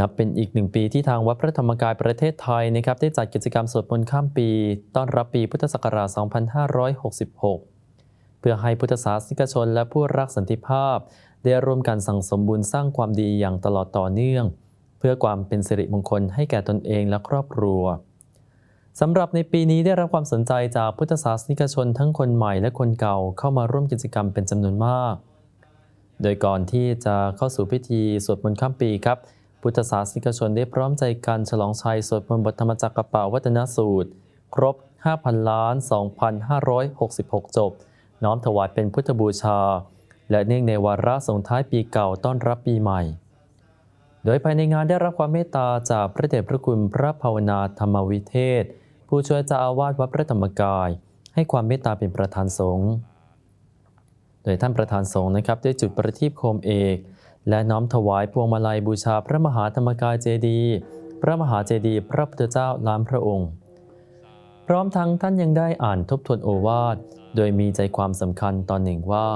นับเป็นอีกหนึ่งปีที่ทางวัดพระธรรมกายประเทศไทยนะครับได้จัดกิจกรรมสวดมนต์ข้ามปี ต้อนรับปีพุทธศักราช 2566 เพื่อให้พุทธศาสนิกชนและผู้รักสันติภาพ ได้ร่วมกันสั่งสมบุญสร้างความดีอย่างตลอดต่อเนื่อง เพื่อความเป็นสิริมงคลให้แก่ตนเองและครอบครัวสำหรับในปีนี้ได้รับความสนใจจากพุทธศาสนิกชนทั้งคนใหม่และคนเก่าเข้ามาร่วมกิจกรรมเป็นจำนวนมาก โดยก่อนที่จะเข้าสู่พิธีสวดมนต์ข้ามปีครับ พุทธศาสนิกชนได้พร้อมใจกันฉลองชัยสวดมนต์บทธรรมจักรปาวัฒนสูตร ครบ 5,000 ล้าน 2,566 จบ น้อมถวายเป็นพุทธบูชา และเนื่องในวาระส่งท้ายปีเก่าต้อนรับปีใหม่ โดยภายในงานได้รับความเมตตาจากพระเดชพระคุณพระภาวนาธรรมวิเทศ ผู้ช่วยเจ้าอาวาสวัดพระธรรมกาย ให้ความเมตตาเป็นประธานสงฆ์ โดยท่านประธานสงฆ์นะครับได้จุดประทีปโคมเอก และน้อมถวายพวงมาลัยบูชาพระมหาธรรมกายเจดีย์พระมหาเจดีย์พระพุทธเจ้าล้านพระองค์ พร้อมทั้งท่านยังได้อ่านทบทวนโอวาท โดยมีใจความสำคัญตอนหนึ่งว่า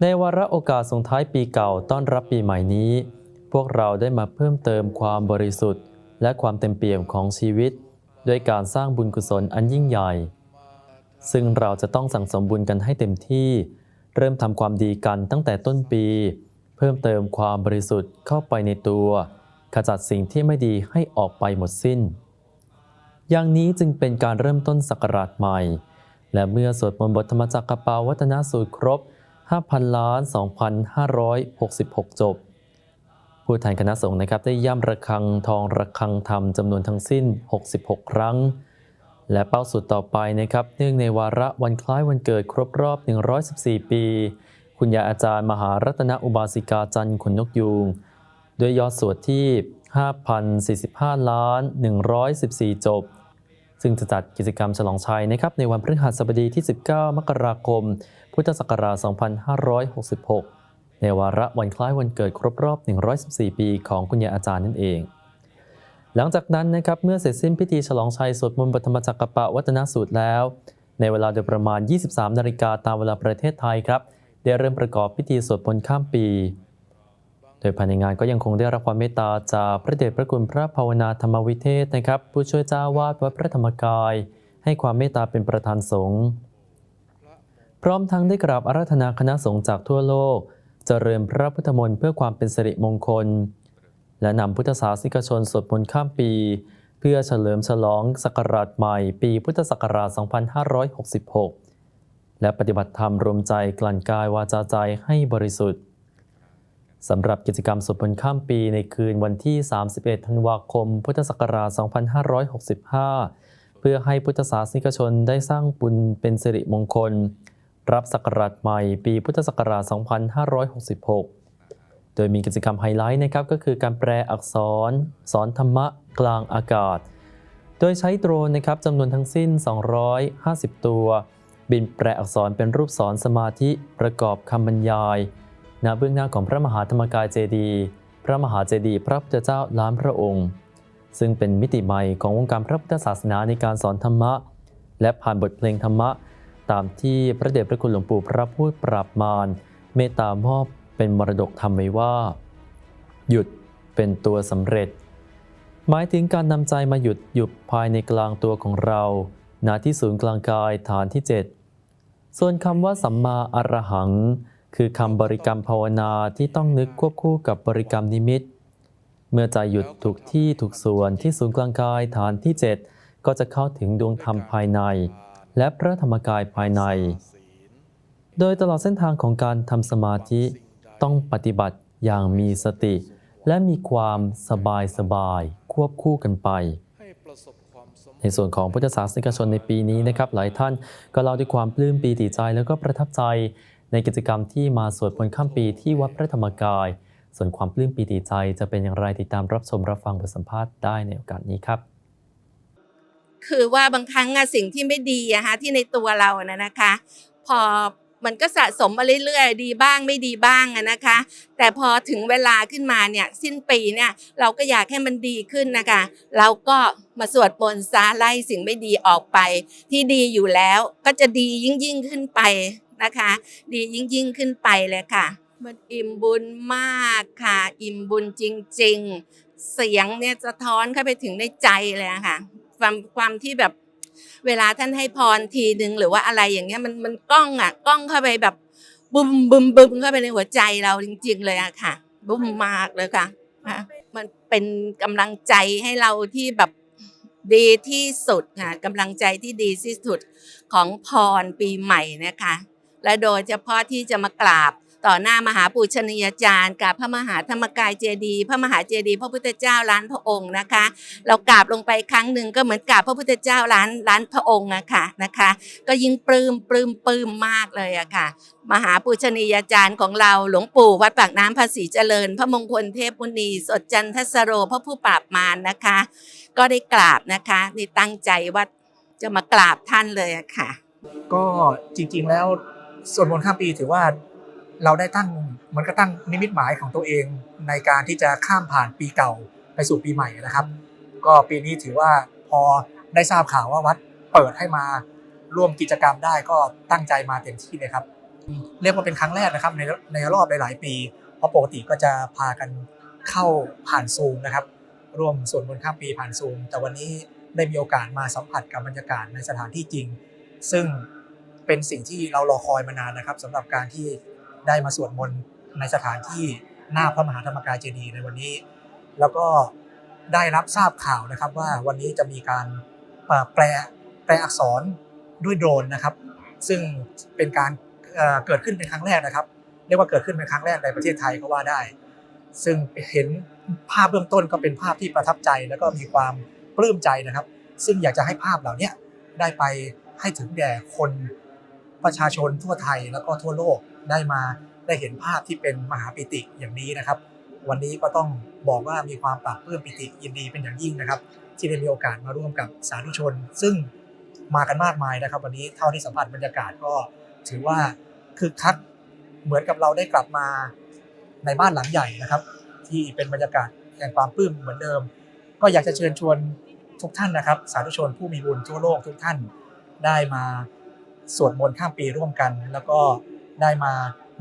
ในวาระโอกาสส่งท้ายปีเก่าต้อนรับปีใหม่นี้ พวกเราได้มาเพิ่มเติมความบริสุทธิ์ และความเต็มเปี่ยมของชีวิต ด้วยการสร้างบุญกุศลอันยิ่งใหญ่ ซึ่งเราจะต้องสั่งสมบุญกันให้เต็มที่ เริ่มทำความดีกันตั้งแต่ต้นปี เพิ่มเติมความบริสุทธิ์เข้าไปในตัว ขจัดสิ่งที่ไม่ดีให้ออกไปหมดสิ้น อย่างนี้จึงเป็นการเริ่มต้นศักราชใหม่ และเมื่อสวดมนต์บทธรรมจักรปาวัฒนสูตรครบ 5,000ล้าน2,566 จบ ผู้แทนคณะสงฆ์นะครับได้ย่ำระฆังทองระฆังธรรมจำนวนทั้งสิ้น 66 ครั้ง และเป้าสุดต่อไปนะครับ เนื่องในวาระวันคล้ายวันเกิดครบรอบ 114 ปี คุณยายอาจารย์มหารัตนอุบาสิกาจันทร์ขนนกยูงด้วยยอดสวดที่ 5,045 ล้าน 114 จบ ซึ่งจะจัดกิจกรรมฉลองชัยนะครับในวันพฤหัสบดีที่ 19 มกราคม พุทธศักราช 2566 ในวาระวันคล้ายวันเกิดครบรอบ 114 ปีของคุณยายอาจารย์นั่นเอง หลังจากนั้นนะครับเมื่อเสร็จสิ้นพิธีฉลองชัยสวดมนต์บทธรรมจักรปะวัฒนสูตรแล้ว ในเวลาโดยประมาณ 23 นาฬิกาตามเวลาประเทศไทยครับ ได้เริ่มประกอบพิธีสวดมนต์ข้ามปี โดยภายในงานก็ยังคงได้รับความเมตตาจากพระเดชพระคุณพระภาวนาธรรมวิเทศนะครับ ผู้ช่วยเจ้าวาดวัดพระธรรมกาย ให้ความเมตตาเป็นประธานสงฆ์พร้อมทั้งได้กราบอาราธนาคณะสงฆ์จากทั่วโลก เจริญพระพุทธมนต์เพื่อความเป็นสิริมงคล และนำพุทธศาสนิกชนสวดมนต์ข้ามปี เพื่อเฉลิมฉลองศักราชใหม่ ปีพุทธศักราช 2566 และปฏิบัติธรรมรวมใจกลั่นกายวาจาใจให้บริสุทธิ์สำหรับกิจกรรมสวดมนต์ข้ามปีในคืนวันที่ 31 ธันวาคม พุทธศักราช 2565 เพื่อให้พุทธศาสนิกชนได้สร้างบุญเป็นสิริมงคล รับศักราชใหม่ปีพุทธศักราช 2566 โดยมีกิจกรรมไฮไลท์นะครับก็คือการแปลอักษร สอนธรรมะกลางอากาศ โดยใช้โดรนนะครับจำนวนทั้งสิ้น 250 ตัว บินแปลอักษรเป็นรูปสอนสมาธิประกอบคำบรรยายณเบื้องหน้าของพระมหาธรรมกายเจดีย์พระมหาเจดีย์พระพุทธเจ้าล้านพระองค์ ซึ่งเป็นมิติใหม่ของวงการพระพุทธศาสนาในการสอนธรรมะ และผ่านบทเพลงธรรมะ ตามที่พระเดชพระคุณหลวงปู่พระพูดปราบมารเมตตามอบเป็นมรดกธรรมไว้ว่า หยุดเป็นตัวสำเร็จ หมายถึงการนำใจมาหยุดหยุดภายในกลางตัวของเรา ณที่ศูนย์กลางกายฐานที่ 7 ส่วนคำว่าสัมมาอรหัง คือคำบริกรรมภาวนาที่ต้องนึกควบคู่กับบริกรรมนิมิต เมื่อใจหยุดถูกที่ถูกส่วนที่ศูนย์กลางกายฐานที่ 7 ก็จะเข้าถึงดวงธรรมภายใน และพระธรรมกายภายใน โดยตลอดเส้นทางของการทำสมาธิต้องปฏิบัติอย่างมีสติ และมีความสบายสบายควบคู่กันไป ในส่วนของพุทธศาสนิกชนในปีนี้นะครับหลายท่านก็เล่าด้วยความปลื้มปีติใจแล้วก็ประทับใจ ในกิจกรรมที่มาสวดมนต์ข้ามปีที่วัดพระธรรมกาย ส่วนความปลื้มปีติใจจะเป็นอย่างไรติดตามรับชมรับฟังบทสัมภาษณ์ได้ในโอกาสนี้ครับ คือว่าบางครั้งอะสิ่งที่ไม่ดีอะฮะที่ในตัวเรานะนะคะ พอ มันก็สะสมมาเรื่อยๆ ดีบ้างไม่ดีบ้างนะคะ แต่พอถึงเวลาขึ้นมาเนี่ยสิ้นปีเนี่ยเราก็อยากให้มันดีขึ้นนะคะ เราก็มาสวดมนต์ซาไล่สิ่งไม่ดีออกไป ที่ดีอยู่แล้วก็จะดียิ่งยิ่งขึ้นไปนะคะ ดียิ่งยิ่งขึ้นไปเลยค่ะ มันอิ่มบุญมากค่ะ อิ่มบุญจริง ๆ เสียงเนี่ยสะท้อนเข้าไปถึงในใจเลยะค่ะ ความความที่แบบ เวลาท่านให้พรทีหนึ่งหรือว่าอะไรอย่างเงี้ยมันมันกล้องอะกล้องเข้าไปแบบบุมบุมบุมเข้าไปในหัวใจเราจริง ๆ เลยอะค่ะบุมมากเลยค่ะค่ะ มันเป็นกำลังใจให้เราที่แบบดีที่สุดค่ะกำลังใจที่ดีที่สุดของพรปีใหม่นะคะ และโดยเฉพาะที่จะมากราบ ต่อหน้ามหาปูชนียาจารย์กราบพระมหาธรรมกายเจดีย์พระมหาเจดีย์พระพุทธเจ้าล้านพระองค์นะคะ เรากราบลงไปครั้งหนึ่งก็เหมือนกราบพระพุทธเจ้าล้านล้านพระองค์อะค่ะนะคะ ก็ยิ่งปลื้มปลื้มปลื้มมากเลยอะค่ะ มหาปูชนียาจารย์ของเราหลวงปู่วัดปากน้ำภาษีเจริญ พระมงคลเทพมุนีสดจันทสโรพระผู้ปราบมารนะคะ ก็ได้กราบนะคะนี่ตั้งใจว่าจะมากราบท่านเลยอะค่ะ ก็จริงๆแล้วส่วนมนต์ข้ามปีถือว่า เราได้ตั้งเหมือนก็ตั้งนิมิตหมายของตัวเองในการที่จะข้ามผ่านปีเก่าไปสู่ปีใหม่นะครับ ก็ปีนี้ถือว่าพอได้ทราบข่าวว่าวัดเปิดให้มาร่วมกิจกรรมได้ก็ตั้งใจมาเต็มที่เลยครับ เรียกว่าเป็นครั้งแรกนะครับในในรอบหลาย ๆ ปี เพราะปกติก็จะพากันเข้าผ่านซูมนะครับ ร่วมส่วนบนข้ามปีผ่านซูม แต่วันนี้ได้มีโอกาสมาสัมผัสกับบรรยากาศในสถานที่จริง ซึ่งเป็นสิ่งที่เรารอคอยมานานนะครับสำหรับการที่ ได้มาสวดมนต์ในสถานที่หน้าพระมหาธรรมกายเจดีย์ในวันนี้ แล้วก็ได้รับทราบข่าวนะครับว่าวันนี้จะมีการแปลแปลอักษรด้วยโดรนนะครับ ซึ่งเป็นการเกิดขึ้นเป็นครั้งแรกนะครับ เรียกว่าเกิดขึ้นเป็นครั้งแรกในประเทศไทยก็ว่าได้ ซึ่งเห็นภาพเบื้องต้นก็เป็นภาพที่ประทับใจ แล้วก็มีความปลื้มใจนะครับ ซึ่งอยากจะให้ภาพเหล่านี้ได้ไปให้ถึงแด่คน ประชาชนทั่วไทยแล้วก็ทั่วโลกได้มาได้เห็นภาพที่เป็นมหาปิติอย่างนี้นะครับ วันนี้ก็ต้องบอกว่ามีความปลาบปลื้มปิติยินดีเป็นอย่างยิ่งนะครับ ที่ได้มีโอกาสมาร่วมกับสาธุชน ซึ่งมากันมากมายนะครับ วันนี้เท่าที่สัมผัสบรรยากาศก็ถือว่าคึกคักเหมือนกับเราได้กลับมาในบ้านหลังใหญ่นะครับ ที่เป็นบรรยากาศแห่งความปลื้มเหมือนเดิม ก็อยากจะเชิญชวนทุกท่านนะครับ สาธุชนผู้มีบุญทั่วโลกทุกท่านได้มา สวดมนต์ข้ามปีร่วมกัน แล้วก็ได้มา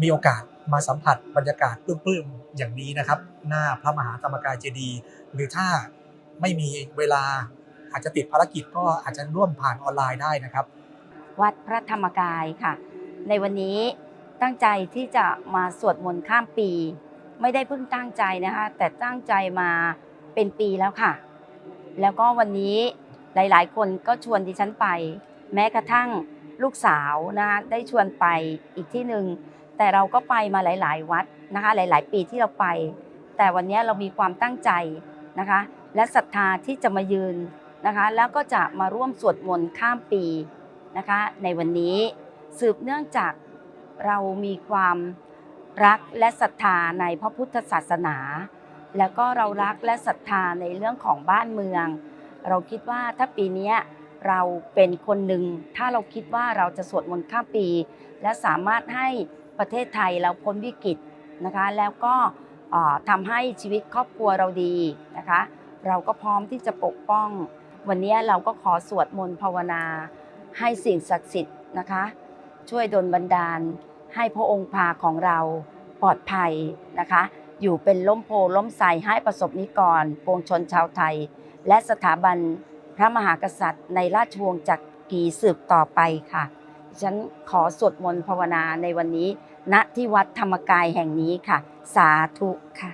มีโอกาสมาสัมผัสบรรยากาศปลื้มๆอย่างนี้นะครับ หน้าพระมหาธรรมกายเจดีย์หรือถ้าไม่มีเวลาอาจจะติดภารกิจก็อาจจะร่วมผ่านออนไลน์ได้นะครับ วัดพระธรรมกายค่ะ ในวันนี้ตั้งใจที่จะมาสวดมนต์ข้ามปี ไม่ได้เพิ่งตั้งใจนะคะ แต่ตั้งใจมาเป็นปีแล้วค่ะ แล้วก็วันนี้หลาย ๆ คนก็ชวนดิฉันไป แม้กระทั่ง ลูกสาวนะคะได้ชวนไปอีกที่หนึ่งแต่เราก็ไปมาหลาย ๆ วัดนะคะหลาย ๆ ปีที่เราไป แต่วันนี้เรามีความตั้งใจนะคะ และศรัทธาที่จะมายืนนะคะ แล้วก็จะมาร่วมสวดมนต์ข้ามปีนะคะ ในวันนี้สืบเนื่องจากเรามีความรักและศรัทธาในพระพุทธศาสนา แล้วก็เรารักและศรัทธาในเรื่องของบ้านเมือง เราคิดว่าถ้าปีนี้ เราเป็นคนหนึ่งถ้าเราคิดว่าเราจะสวดมนต์ข้ามปี และสามารถให้ประเทศไทยเราพ้นวิกฤตนะคะแล้วก็ทำให้ชีวิตครอบครัวเราดีนะคะเราก็พร้อมที่จะปกป้อง วันนี้เราก็ขอสวดมนต์ภาวนา ให้สิ่งศักดิ์สิทธิ์นะคะ ช่วยดลบันดาล ให้พระองค์พาของเราปลอดภัยนะคะ อยู่เป็นล้มโพล้มใสให้ประสบนิกรปวงชนชาวไทย และสถาบัน พระมหากษัตริย์ในราชวงศ์จักรีสืบต่อไปค่ะฉันขอสวดมนต์ภาวนาในวันนี้ ณที่วัดธรรมกายแห่งนี้ค่ะ สาธุค่ะ